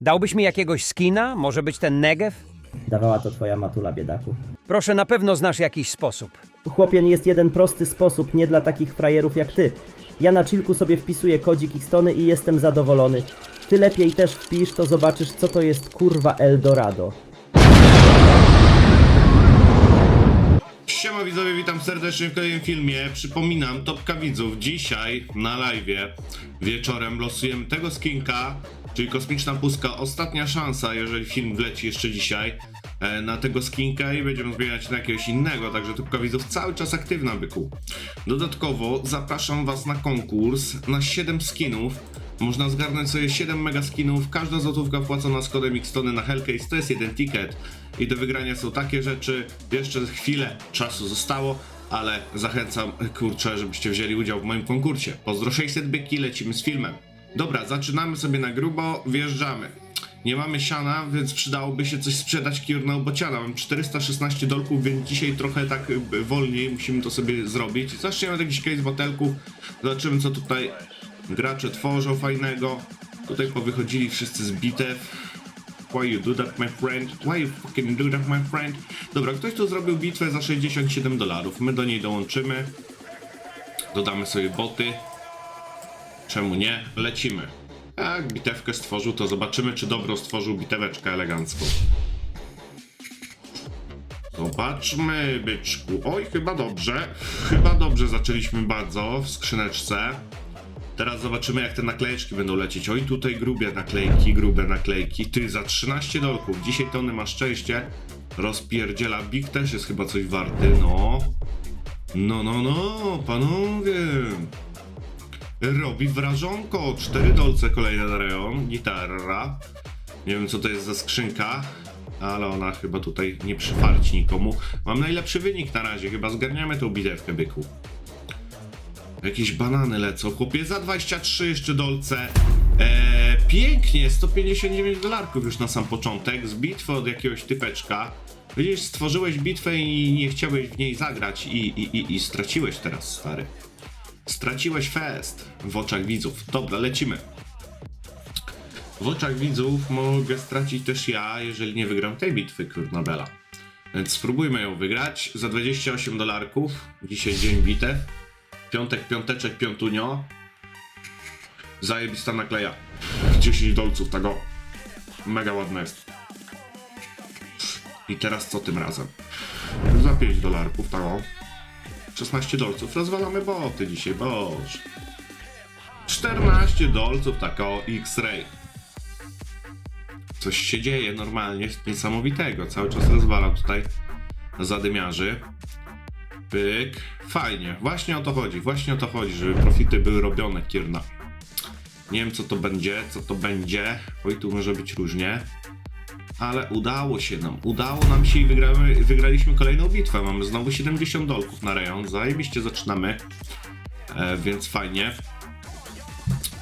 Dałbyś mi jakiegoś skina? Może być ten Negev? Dawała to twoja matula, biedaku. Proszę, na pewno znasz jakiś sposób. Chłopien jest jeden prosty sposób, nie dla takich frajerów jak ty. Ja na chillku sobie wpisuję kodzik Xtony i jestem zadowolony. Ty lepiej też wpisz, to zobaczysz co to jest kurwa Eldorado. Siema widzowie, witam serdecznie w kolejnym filmie. Przypominam, topka widzów. Dzisiaj na live wieczorem losujemy tego skinka, czyli kosmiczna pustka. Ostatnia szansa, jeżeli film wleci jeszcze dzisiaj, e, na tego skinka i będziemy zmieniać na jakiegoś innego. Także topka widzów cały czas aktywna, byku. Dodatkowo zapraszam was na konkurs na 7 skinów. Można zgarnąć sobie 7 mega skinów. Każda złotówka płacona z kodem Xtony na Hellcase to jest jeden ticket. I do wygrania są takie rzeczy. Jeszcze chwilę czasu zostało, ale zachęcam, kurczę, żebyście wzięli udział w moim konkursie. Pozdro 600 byki, lecimy z filmem. Dobra, zaczynamy sobie na grubo, wjeżdżamy. Nie mamy siana, więc przydałoby się coś sprzedać kiurna bociana. Mam 416 dolków, więc dzisiaj trochę tak y, wolniej musimy to sobie zrobić. Zaczniemy od jakichś case batelków. Zobaczymy co tutaj gracze tworzą fajnego. Tutaj powychodzili wszyscy z bitew. Why you do that, my friend? Why you fucking do that, my friend? Dobra, ktoś tu zrobił bitwę za 67 dolarów. My do niej dołączymy. Dodamy sobie boty. Czemu nie? Lecimy. Jak bitewkę stworzył, to zobaczymy, czy dobro stworzył biteweczkę elegancką. Zobaczmy, byczku. Oj, chyba dobrze. Chyba dobrze zaczęliśmy bardzo w skrzyneczce. Teraz zobaczymy, jak te naklejeczki będą lecieć. Oj, tutaj grubie naklejki, grube naklejki. Ty, za 13 dolków. Dzisiaj Tony ma szczęście. Rozpierdziela. Big też jest chyba coś warty, no. No, no, no, panowie. Robi wrażonko. 4 dolce kolejne na rejon. Gitarra. Nie wiem, co to jest za skrzynka. Ale ona chyba tutaj nie przyfarci nikomu. Mam najlepszy wynik na razie. Chyba zgarniamy tą bitewkę, byku. Jakieś banany lecą. Chłopie za 23 jeszcze dolce. Eee, pięknie, 159 dolarków już na sam początek. Z bitwy od jakiegoś typeczka. Widzisz, stworzyłeś bitwę i nie chciałeś w niej zagrać i, i, i, i straciłeś teraz, stary. Straciłeś fest w oczach widzów. Dobra, lecimy. W oczach widzów mogę stracić też ja, jeżeli nie wygram tej bitwy, kurna bela. Więc spróbujmy ją wygrać za 28 dolarków. Dzisiaj dzień bitew. Piątek, piąteczek, piątunio. Zajebista nakleja. 10 dolców tego. Mega ładne jest. I teraz co tym razem? Za 5 dolarków, tego. 16 dolców. Rozwalamy boty dzisiaj, boż. 14 dolców, tako X-Ray. Coś się dzieje normalnie niesamowitego. Cały czas rozwalam tutaj zadymiarzy. Pyk. Fajnie. Właśnie o to chodzi. Właśnie o to chodzi, żeby profity były robione, Kierna. Nie wiem, co to będzie, co to będzie. Oj, tu może być różnie. Ale udało się nam. Udało nam się i wygramy, wygraliśmy kolejną bitwę. Mamy znowu 70 dolków na rejon. Zajebiście zaczynamy. E, więc fajnie.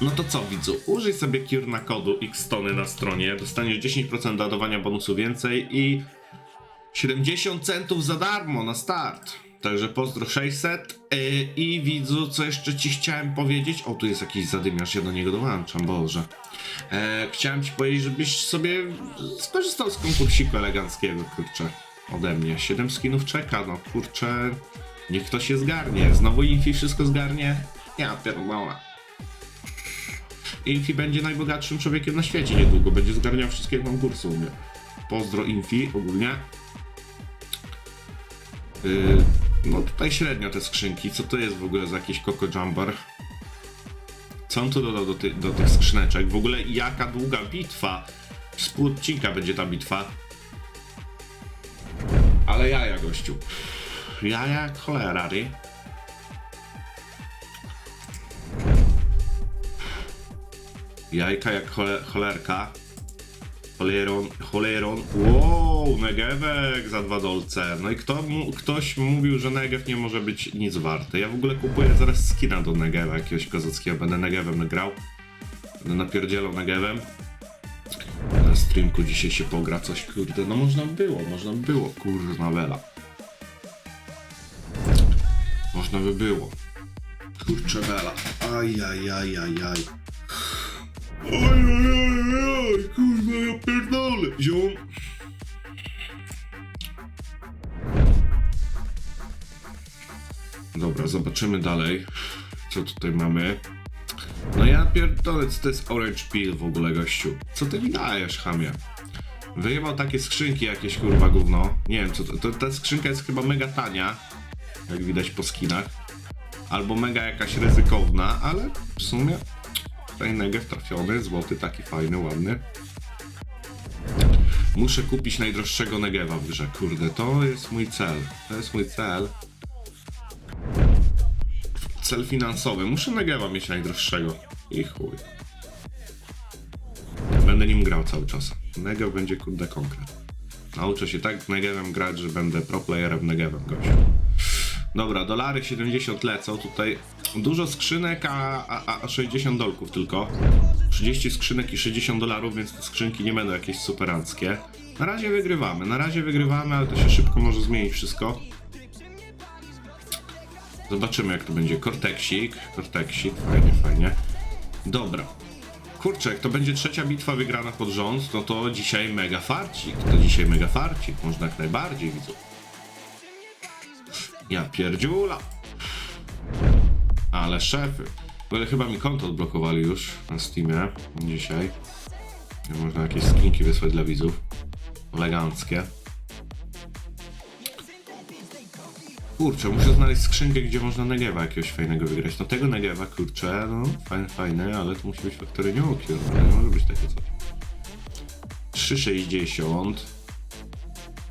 No to co widzu, użyj sobie Kierna kodu Xtony na stronie, dostaniesz 10% dodawania bonusu więcej i 70 centów za darmo na start. Także pozdro 600 yy, i widzu, co jeszcze ci chciałem powiedzieć. O, tu jest jakiś zadymiarz, ja do niego dołączam, Boże. E, chciałem ci powiedzieć, żebyś sobie skorzystał z konkursiku eleganckiego, kurczę, ode mnie. 7 skinów czeka, no kurczę, niech ktoś się zgarnie. Znowu Infi wszystko zgarnie? Ja pierdolę. Infi będzie najbogatszym człowiekiem na świecie niedługo, będzie zgarniał wszystkie konkursy u mnie. Pozdro Infi ogólnie. Yy, no tutaj średnio te skrzynki. Co to jest w ogóle za jakiś Coco Jumper? Co on tu dodał do, ty, do tych skrzyneczek? W ogóle jaka długa bitwa? Z pół odcinka będzie ta bitwa. Ale jaja, gościu. Jaja jak cholera. Jajka jak chole, cholerka. Choleron, choleron. Wow, Negewek za dwa dolce. No i kto, mu- ktoś mówił, że Negew nie może być nic warty. Ja w ogóle kupuję zaraz skina do Negewa jakiegoś kozackiego. Będę Negewem grał. Będę napierdzielał Negewem. Na streamku dzisiaj się pogra coś, kurde. No można by było, można by było, kurna wela. Można by było. Kurczę wela. Aj, aj, aj, aj, aj. Oj, oj, oj, oj. Oj, kurwa, ja pierdolę. Ziom. Dobra, zobaczymy dalej, co tutaj mamy. No ja pierdolę, co to jest Orange Peel w ogóle, gościu? Co ty mi dajesz, chamie? Wyjebał takie skrzynki jakieś, kurwa, gówno. Nie wiem, co to, to... Ta skrzynka jest chyba mega tania, jak widać po skinach. Albo mega jakaś ryzykowna, ale w sumie tutaj negew trafiony, złoty, taki fajny, ładny. Muszę kupić najdroższego negewa w grze, kurde, to jest mój cel. To jest mój cel. Cel finansowy. Muszę negewa mieć najdroższego. I chuj. Będę nim grał cały czas. Negev będzie kurde konkret. Nauczę się tak negewem grać, że będę pro playerem negewem gościu. Dobra, dolary 70 lecą, tutaj dużo skrzynek, a, a, a 60 dolków tylko. 30 skrzynek i 60 dolarów, więc te skrzynki nie będą jakieś superanckie. Na razie wygrywamy, na razie wygrywamy, ale to się szybko może zmienić wszystko. Zobaczymy jak to będzie. Cortexik, Cortexik, fajnie, fajnie. Dobra. Kurczę, jak to będzie trzecia bitwa wygrana pod rząd, no to dzisiaj mega farcik. To dzisiaj mega farcik, można jak najbardziej, widzę. Ja pierdziula. Ale szefy. W ogóle chyba mi konto odblokowali już na Steamie dzisiaj. Można jakieś skinki wysłać dla widzów. Eleganckie. Kurczę, muszę znaleźć skrzynkę, gdzie można Negewa jakiegoś fajnego wygrać. No tego Negewa, kurczę, no fajny, fajny, ale to musi być Factory Nuke, no, nie może być takie coś. 3,60.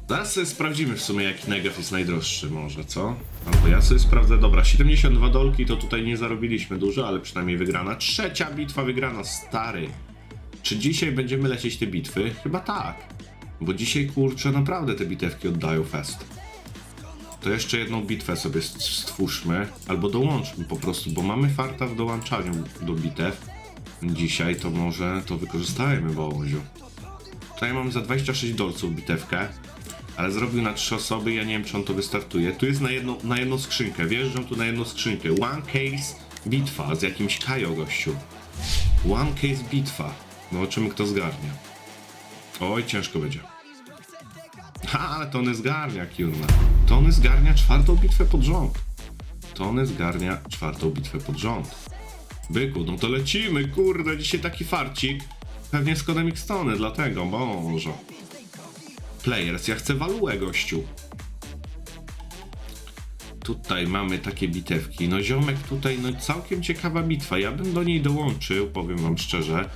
Zaraz sobie sprawdzimy w sumie, jaki Negev jest najdroższy może, co? Albo ja sobie sprawdzę, dobra, 72 dolki to tutaj nie zarobiliśmy dużo, ale przynajmniej wygrana. Trzecia bitwa wygrana, stary. Czy dzisiaj będziemy lecieć te bitwy? Chyba tak. Bo dzisiaj, kurczę, naprawdę te bitewki oddają fest. To jeszcze jedną bitwę sobie st- stwórzmy, albo dołączmy po prostu, bo mamy farta w dołączaniu do bitew. Dzisiaj to może to wykorzystajmy, Bołoziu. Tutaj mam za 26 dolców bitewkę, ale zrobił na 3 osoby, ja nie wiem czy on to wystartuje. Tu jest na jedną, na jedną skrzynkę, wjeżdżam tu na jedną skrzynkę. One case bitwa z jakimś Kajo gościu. One case bitwa. Zobaczymy kto zgarnie. Oj, ciężko będzie. Ha, ale Tony zgarnia, kurna. Tony zgarnia czwartą bitwę pod rząd. Tony zgarnia czwartą bitwę pod rząd. Byku, no to lecimy, kurde, dzisiaj taki farcik. Pewnie z kodem Xtony, dlatego, boże. Players, ja chcę waluę, gościu. Tutaj mamy takie bitewki. No ziomek tutaj, no całkiem ciekawa bitwa. Ja bym do niej dołączył, powiem wam szczerze.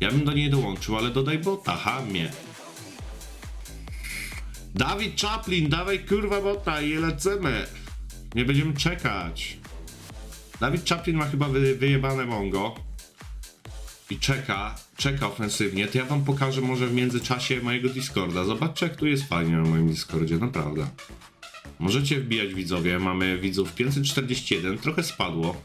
Ja bym do niej dołączył, ale dodaj bota, hamie. Dawid Chaplin, dawaj kurwa bota i lecimy. Nie będziemy czekać. Dawid Chaplin ma chyba wy, wyjebane mongo. Czeka, czeka ofensywnie. To ja wam pokażę może w międzyczasie mojego Discorda. Zobaczcie jak tu jest fajnie na moim Discordzie, naprawdę. Możecie wbijać widzowie, mamy widzów 541, trochę spadło.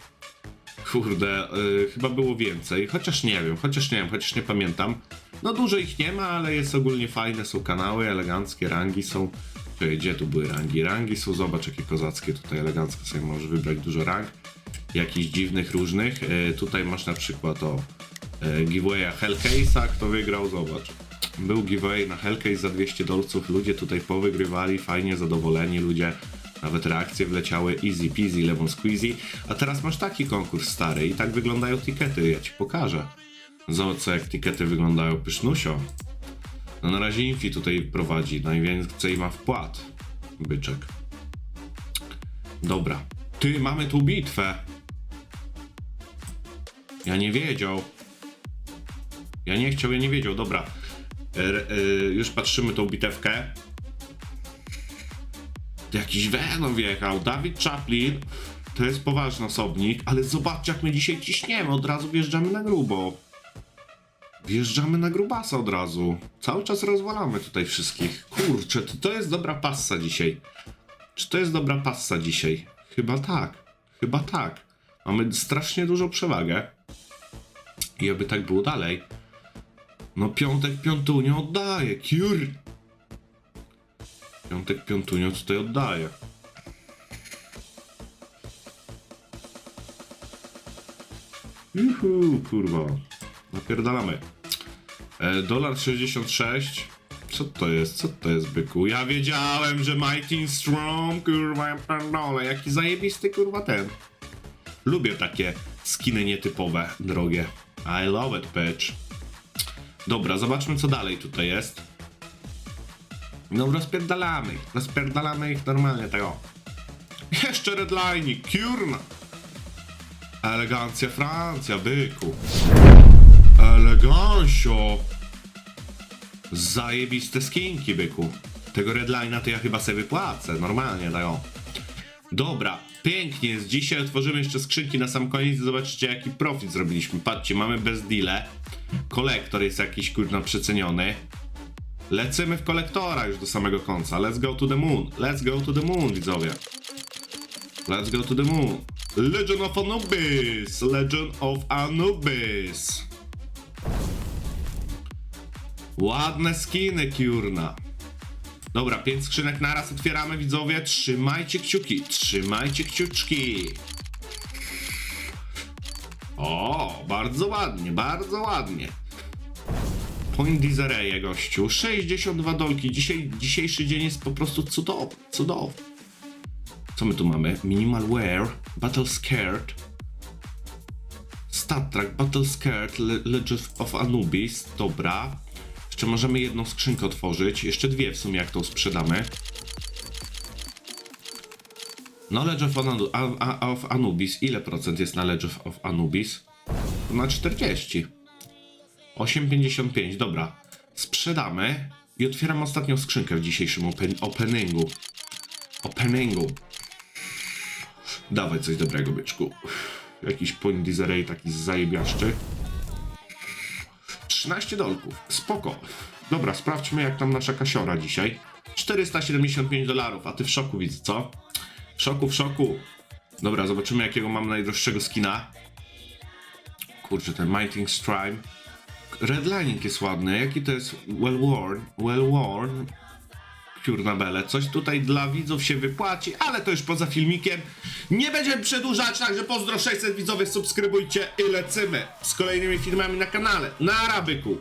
Kurde, y, chyba było więcej, chociaż nie wiem, chociaż nie wiem, chociaż nie pamiętam. No dużo ich nie ma, ale jest ogólnie fajne, są kanały, eleganckie, rangi są. Czekaj, Gdzie tu były rangi? Rangi są, zobacz jakie kozackie, tutaj elegancko sobie możesz wybrać dużo rang. Jakichś dziwnych, różnych. Y, tutaj masz na przykład o giveawaya Hellcase'a, kto wygrał, zobacz. Był giveaway na Hellcase za 200 dolców, ludzie tutaj powygrywali, fajnie zadowoleni ludzie. Nawet reakcje wleciały easy peasy, lemon squeezy. A teraz masz taki konkurs stary i tak wyglądają tikety, ja ci pokażę. Zobacz jak tikety wyglądają, pysznusio. No na razie Infi tutaj prowadzi, najwięcej ma wpłat. Byczek. Dobra. Ty, mamy tu bitwę. Ja nie wiedział. Ja nie chciał, ja nie wiedział, dobra. E, e, już patrzymy tą bitewkę. Jakiś Venom wjechał, Dawid Chaplin. To jest poważny osobnik, ale zobaczcie jak my dzisiaj ciśniemy, od razu wjeżdżamy na grubo. Wjeżdżamy na grubasa od razu. Cały czas rozwalamy tutaj wszystkich. Kurczę, to, to jest dobra passa dzisiaj. Czy to jest dobra passa dzisiaj? Chyba tak. Chyba tak. Mamy strasznie dużą przewagę. I aby tak było dalej. No piątek piątunio oddaje, kiur. Piątek piątunio tutaj oddaje. Juhu, kurwa. Napierdalamy. E, dolar 66. Co to jest? Co to jest, byku? Ja wiedziałem, że Mighty Strong, kurwa, ja pierdolę. Jaki zajebisty, kurwa, ten. Lubię takie skiny nietypowe, drogie. I love it, bitch. Dobra, zobaczmy, co dalej tutaj jest. No, rozpierdalamy ich. Rozpierdalamy ich normalnie, tego. Jeszcze redlining, kurna. Elegancja Francja, byku. Elegancio. Zajebiste skinki, byku. Tego redlina to ja chyba sobie wypłacę, normalnie, tak o. Dobra, pięknie jest. Dzisiaj otworzymy jeszcze skrzynki na sam koniec i zobaczycie jaki profit zrobiliśmy. Patrzcie, mamy bez deale. Kolektor jest jakiś kurna przeceniony. Lecimy w kolektora już do samego końca. Let's go to the moon. Let's go to the moon, widzowie. Let's go to the moon. Legend of Anubis. Legend of Anubis. Ładne skiny, kurna. Dobra, pięć skrzynek naraz otwieramy, widzowie. Trzymajcie kciuki, trzymajcie kciuczki. O, bardzo ładnie, bardzo ładnie. Point Dizereje, gościu. 62 dolki. Dzisiaj, dzisiejszy dzień jest po prostu cudowny, cudowny. Co my tu mamy? Minimal Wear, Battle Skirt, Stat Track, Battle Skirt, Le Legend of Anubis. Dobra. Jeszcze możemy jedną skrzynkę otworzyć. Jeszcze dwie w sumie, jak tą sprzedamy. Knowledge of, Anu of Anubis. Ile procent jest Knowledge of, Anubis? Na 40. 8,55. Dobra. Sprzedamy. I otwieram ostatnią skrzynkę w dzisiejszym open openingu. Openingu. Dawaj coś dobrego, byczku. Jakiś point taki zajebiaszczy. 13 dolków. Spoko. Dobra, sprawdźmy jak tam nasza kasiora dzisiaj. 475 dolarów, a ty w szoku widzę, co? W szoku, w szoku. Dobra, zobaczymy jakiego mam najdroższego skina. Kurczę, ten Mighting Strime. Redlining jest ładny. Jaki to jest well worn? Well worn. Kurna bele. Coś tutaj dla widzów się wypłaci, ale to już poza filmikiem. Nie będziemy przedłużać, także pozdro 600 widzowych, subskrybujcie i lecimy z kolejnymi filmami na kanale. Na Arabyku.